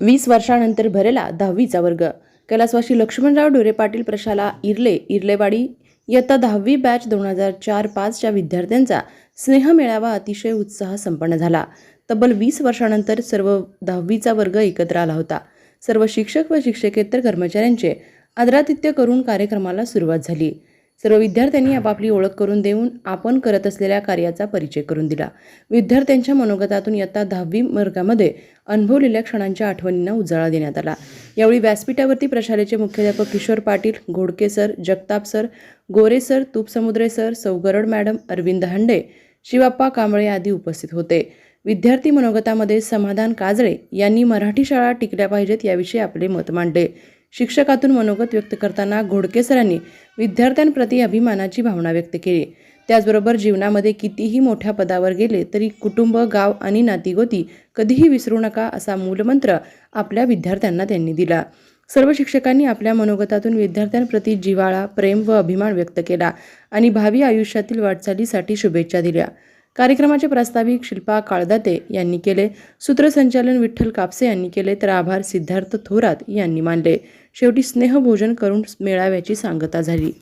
वीस वर्षानंतर भरेला दहावीचा वर्ग. कैलासवाशी लक्ष्मणराव डोरे पाटील प्रशाला इर्ले इर्लेवाडी इयत्ता दहावी बॅच दोन हजार चार पाचच्या विद्यार्थ्यांचा स्नेह मेळावा अतिशय उत्साह संपन्न झाला. तब्बल वीस वर्षानंतर सर्व दहावीचा वर्ग एकत्र आला होता. सर्व शिक्षक व शिक्षकेतर कर्मचाऱ्यांचे आदरातिथ्य करून कार्यक्रमाला सुरुवात झाली. सर्व विद्यार्थ्यांनी आपापली ओळख करून देऊन आपण करत असलेल्या कार्याचा परिचय करून दिला. विद्यार्थ्यांच्या मनोगतातून इयत्ता दहावी वर्गामध्ये अनुभवलेल्या क्षणांच्या आठवणींना उजाळा देण्यात आला. यावेळी व्यासपीठावरती प्रशालेचे मुख्याध्यापक Kishor Patil Ghodke sir Jagtap sir Gore sir Tupsamudre sir Saugarad madam Arvind Hande Shivappa Kamble आदी उपस्थित होते. विद्यार्थी मनोगतामध्ये समाधान काजळे यांनी मराठी शाळा टिकल्या पाहिजेत याविषयी आपले मत मांडले. शिक्षकातून मनोगत व्यक्त करताना घोडके सरांनी विद्यार्थ्यांप्रती अभिमानाची भावना व्यक्त केली. त्याचबरोबर जीवनामध्ये कितीही मोठ्या पदावर गेले तरी कुटुंब गाव आणि नातीगोती कधीही विसरू नका असा मूलमंत्र आपल्या विद्यार्थ्यांना त्यांनी दिला. सर्व शिक्षकांनी आपल्या मनोगतातून विद्यार्थ्यांप्रती जिव्हाळा प्रेम व अभिमान व्यक्त केला आणि भावी आयुष्यातील वाटचालीसाठी शुभेच्छा दिल्या. कार्यक्रमाचे प्रास्ताविक शिल्पा काळदाते यांनी केले. सूत्रसंचालन विठ्ठल कापसे यांनी केले तर आभार सिद्धार्थ थोरात यांनी मानले. शेवटी स्नेहभोजन करून मेळाव्याची सांगता झाली.